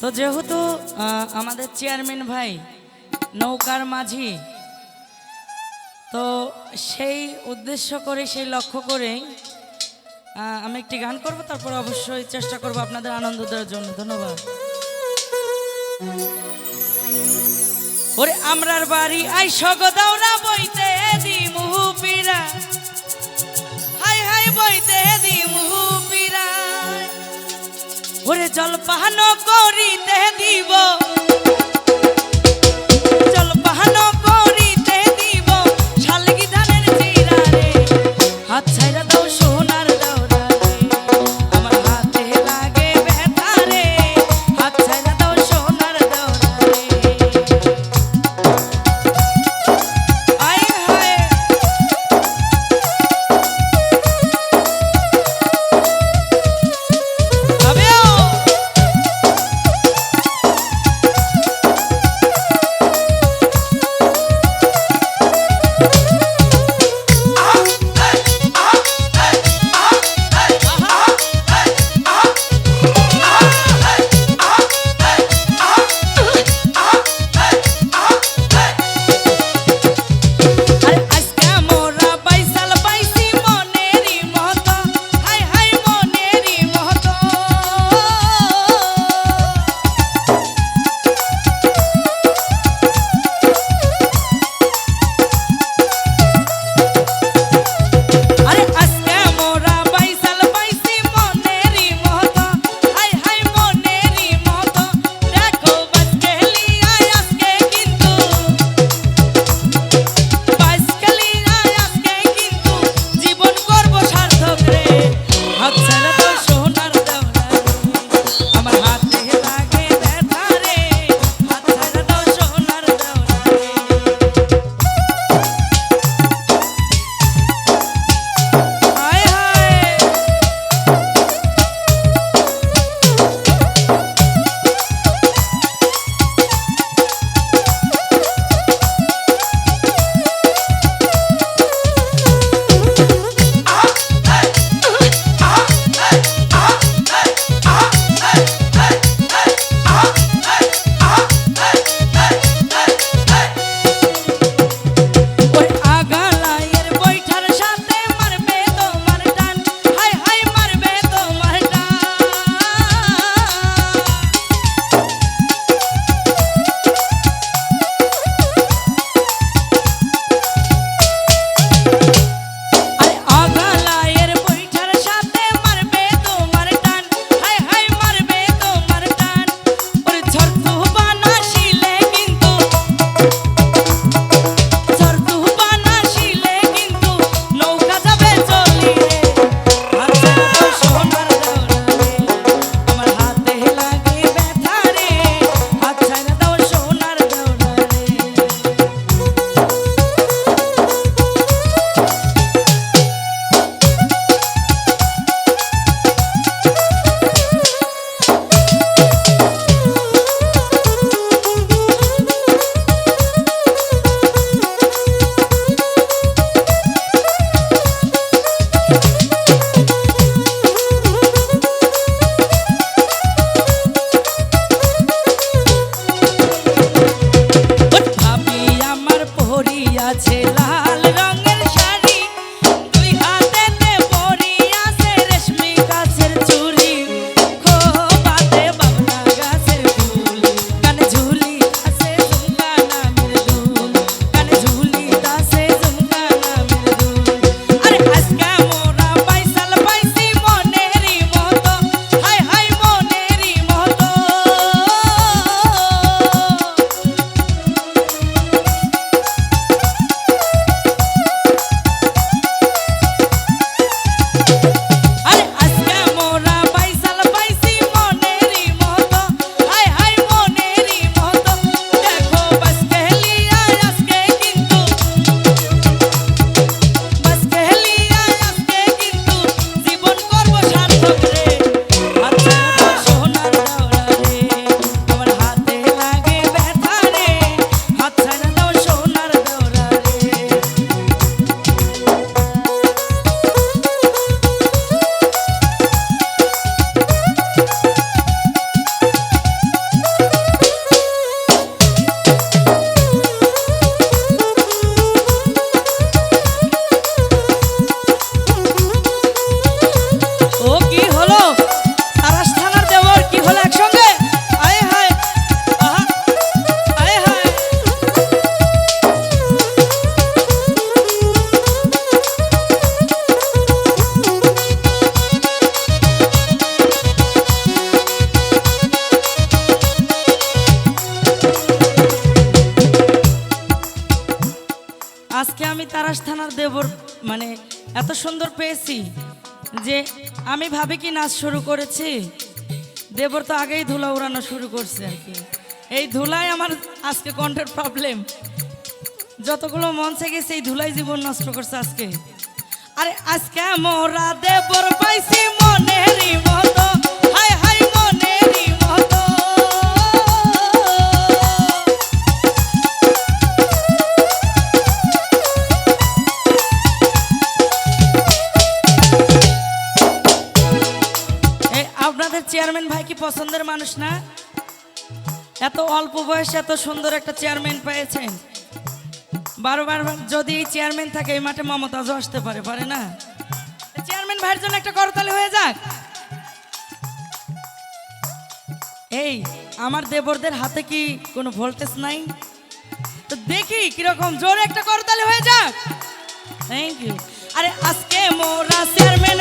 তো যেহেতু আমাদের চেয়ারম্যান ভাই নৌকার মাঝি তো সেই উদ্দেশ্য করে সেই লক্ষ্য করে আহ, আমি একটি গান করব তারপর অবশ্যই চেষ্টা করব আপনাদের আনন্দ দেওয়ার জন্য। ধন্যবাদ। ওরে আমরার বাড়ি আই সগদাও না বইতে দি মুহুপিরা জলপান করিতে দিব। তারাস থানার দেবর মানে এত সুন্দর পেয়েছি যে আমি ভাবি কি নাচ শুরু করেছি। দেবর তো আগেই ধুলা উড়ানো শুরু করছে আর কি। এই ধুলাই আমার আজকে কণ্ঠের প্রবলেম যতগুলো মঞ্চে গেছে এই ধুলাই জীবন নষ্ট করছে আজকে। আরে আজকে মোরা দেবর পাইছি মনেরই আপনাদের চেয়ারম্যান ভাই কি পছন্দের মানুষ না? এত অল্প বয়সে এত সুন্দর একটা চেয়ারম্যান পেয়েছেন। বারবার যদি এই চেয়ারম্যান থাকে, এই মাঠে মমতাজও আসতে পারে পারে না? চেয়ারম্যান ভাইয়ের জন্য একটা করতালি হয়ে যাক। এই, আমার দেবরদের হাতে কি কোনো ভোল্টেজ নাই? তো দেখি কীরকম জোরে একটা করতালি হয়ে যাক। থ্যাংক ইউ আরে, আজকে মোরা চেয়ারম্যান